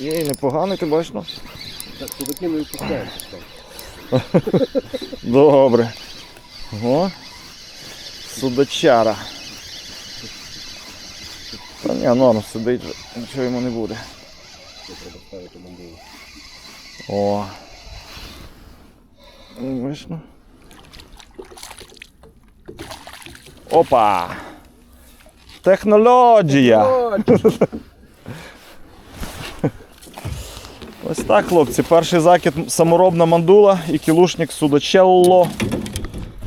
Є, непоганий, ти бачиш, ну. Так, судаки не відпускаються. Добре. О. Судачара. Та ні, норм сидить, вже, нічого йому не буде. Треба ставити мандилу. О. Вишно. Опа! Технологія! Ось так, хлопці. Перший закид саморобна мандула і кілушник судачелло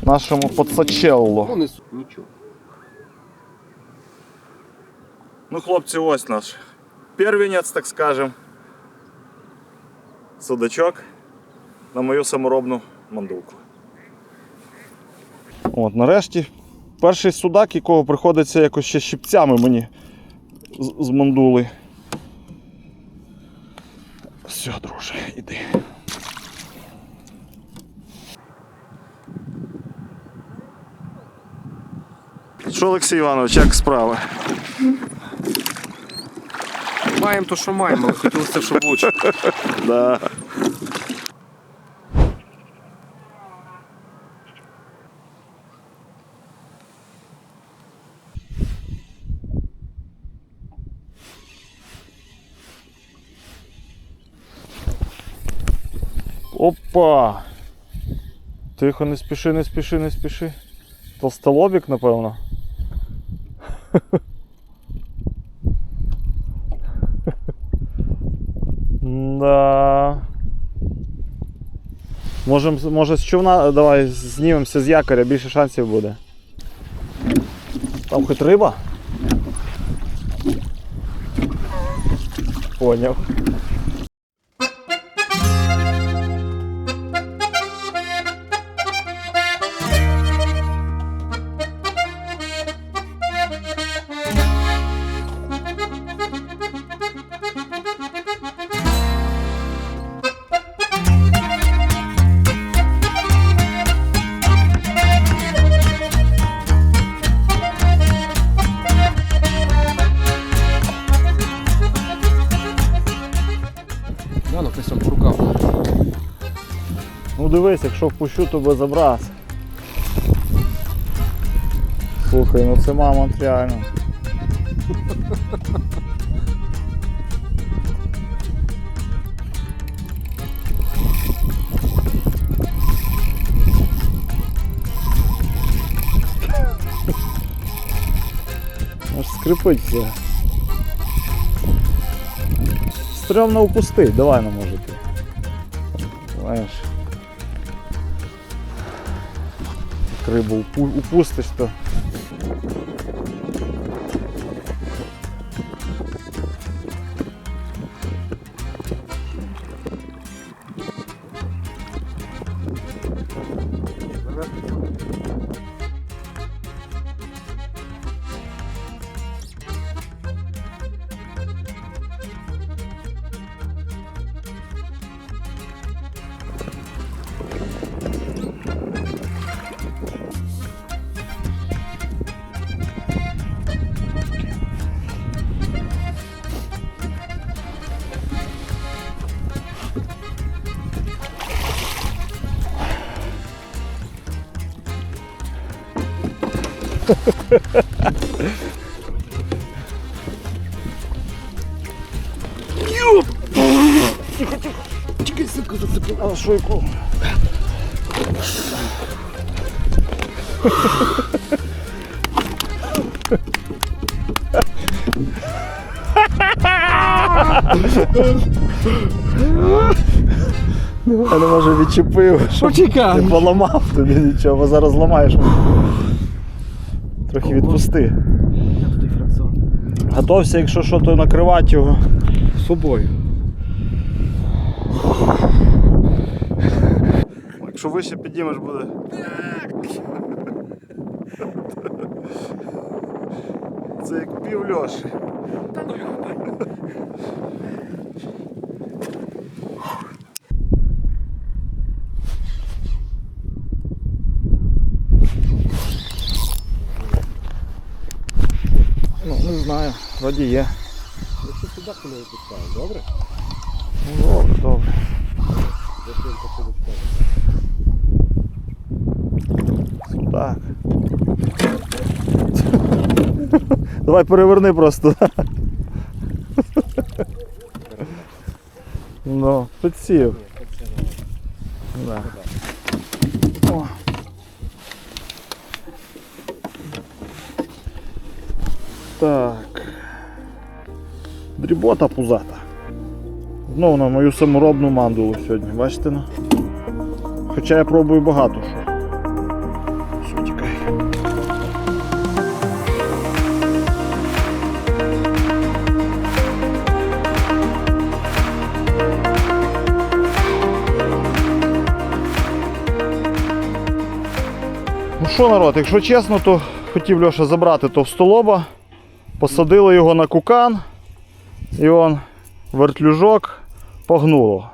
нашому поцачелло. Вони су- нічого. Ну, хлопці, ось наш первенець, так скажем. Судачок на мою саморобну мандулку. От, нарешті, перший судак, якого приходиться якось ще щипцями мені з, з мандули. Все, друже, іди. Що, Олексій Іванович, як справи? Маємо то, що маємо, але хотілося, щоб лучше. Да. Опа! Тихо, не спіши, не спіши, не спіши. Толстолобік, напевно. Да. Можем, може з човна давай знімемося з якоря, більше шансів буде. Там хоч риба? Поняв. Дивись, якщо впущу, то без образ. Слухай, ну це мамонт реально. Аж скрипить все. Стрьомно упусти, давай ну може ти. Як упустишь, упу- упустиш, то. Чекай, сипку зацепив. А шойку. Я не може відчепив, щоб Почекай. не поламав тобі нічого, бо зараз ламаєш. Трохи відпусти. Готовся, якщо що, то накривати його. Собою. Якщо вище підіймеш буде. Це Це як пів льоші. Та ну його дай. Ну, не знаю, вроді є. Якщо сюди коли випускаю, добре? Ну, добре, добре. Так. Давай переверни просто. Ну, підсів. Да. О. Так. Дрібота пузата. Знову на мою саморобну мандулу сьогодні, бачите? Хоча я пробую багато що. Що, народ, якщо чесно, то хотів Льоша забрати товстолоба, посадили його на кукан, і он вертлюжок погнуло.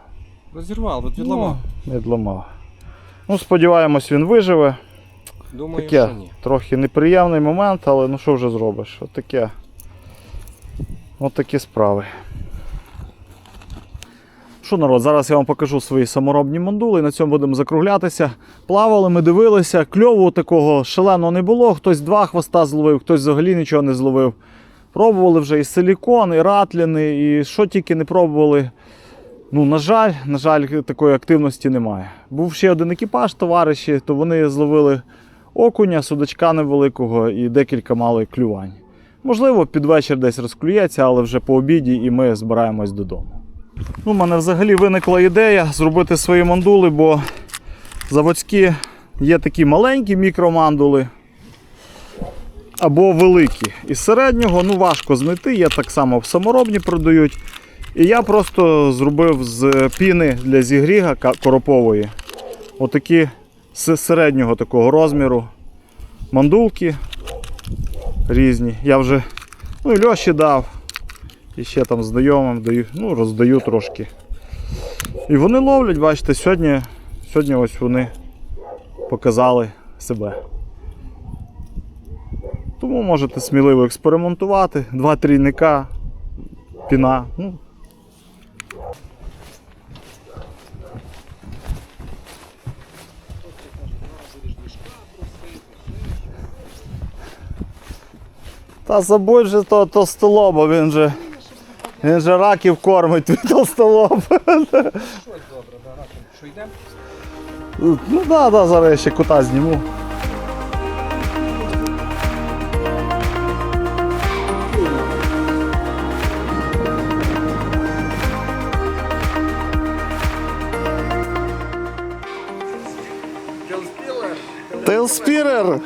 Розірвав, от відламав. Ну, відламав. Ну, сподіваємось, він виживе. Думаю, Таке що ні. трохи неприємний момент, але ну що вже зробиш? От таке. От такі справи. Що, народ, зараз я вам покажу свої саморобні мандули. На цьому будемо закруглятися. Плавали, ми дивилися, кльову такого шаленого не було. Хтось два хвоста зловив, хтось взагалі нічого не зловив. Пробували вже і силікон, і ратліни, і що тільки не пробували. Ну, на жаль, на жаль, такої активності немає. Був ще один екіпаж, товариші, то вони зловили окуня, судачка невеликого і декілька мали клювань. Можливо, під вечір десь розклюється, але вже по обіді і ми збираємось додому. Ну, У мене взагалі виникла ідея зробити свої мандули, бо заводські є такі маленькі мікромандули або великі. Із середнього ну, важко знайти, є так само в саморобні продають. І я просто зробив з піни для зігріга коропової. Отакі з середнього такого розміру мандулки різні. Я вже ну, Льоші дав. І ще там знайомим даю, ну, роздаю трошки. І вони ловлять, бачите, сьогодні, сьогодні ось вони показали себе. Тому можете сміливо експериментувати. Два трійника, піна. Ну, Та забудь же то толстолоба, він же. Він же раків кормить, твій толстолоб. Щось добре, да, раптом. Що йдемо? Ну да, да, зараз я ще кота зніму. Тейлспірер!